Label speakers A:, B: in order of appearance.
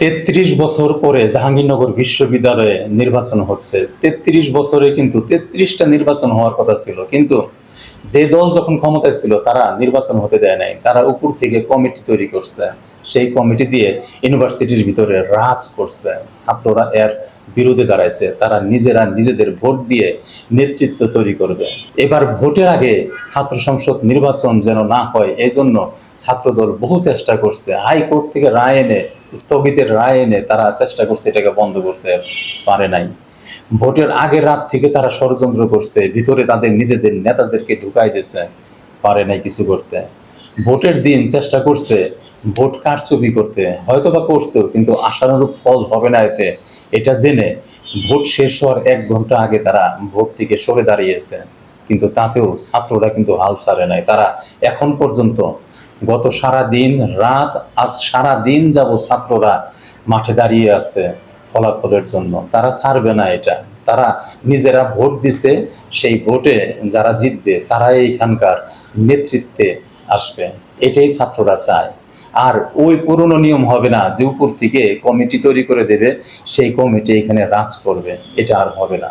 A: তেত্রিশ বছর পরে জাহাঙ্গীরনগর বিশ্ববিদ্যালয়ে নির্বাচন হচ্ছে। তেত্রিশ বছরে কিন্তু তেত্রিশটা নির্বাচন হওয়ার কথা ছিল। কিন্তু যে দল যখন ক্ষমতায় ছিল, তারা নির্বাচন হতে দেয় নাই। তারা উপর থেকে কমিটি তৈরি করছে। সেই কমিটি দিয়ে ইউনিভার্সিটির ভিতরে রাজ করছে। ছাত্ররা এর বিরোধে দাঁড়াইছে তারা নিজেরা নিজেদের ভোট দিয়ে নেতৃত্ব তৈরি করবে। এবার ভোটের আগে ছাত্র সংসদ নির্বাচন যেন না হয় এই জন্য ছাত্রদল বহু চেষ্টা করছে। হাইকোর্ট থেকে রায় এনে স্থগিতের রায় এনে তারা চেষ্টা করছে এটাকে বন্ধ করতে পারে নাই। ভোটের আগের রাত থেকে তারা ষড়যন্ত্র করছে, ভিতরে তাদের নিজেদের নেতাদেরকে ঢুকাই দিয়েছে পারে নাই কিছু করতে। ভোটের দিন চেষ্টা করছে ভোট কারচুপি করতে হয়তো বা করছেও, কিন্তু আশানুরূপ ফল হবে না এতে। এটা জেনে ভোট শেষ হওয়ার এক ঘণ্টা আগে তারা ভোট থেকে সরে দাঁড়িয়েছে, কিন্তু তাতেও ছাত্ররা কিন্তু হাল ছাড়ে নাই। তারা এখন পর্যন্ত গত সারা দিন রাত, আজ সারা দিন যাব ছাত্ররা মাঠে দাঁড়িয়ে আছে ফলাফলের জন্য। তারা ছাড়বে না এটা। তারা নিজেরা ভোট দিছে, সেই ভোটে যারা জিতবে তারা এইখানকার নেতৃত্বে আসবে। এটাই ছাত্ররা চায়। আর ওই পুরনো নিয়ম হবে না যে উপর থেকে কমিটি তৈরি করে দেবে, সেই কমিটি এখানে রাজ করবে। এটা আর হবে না।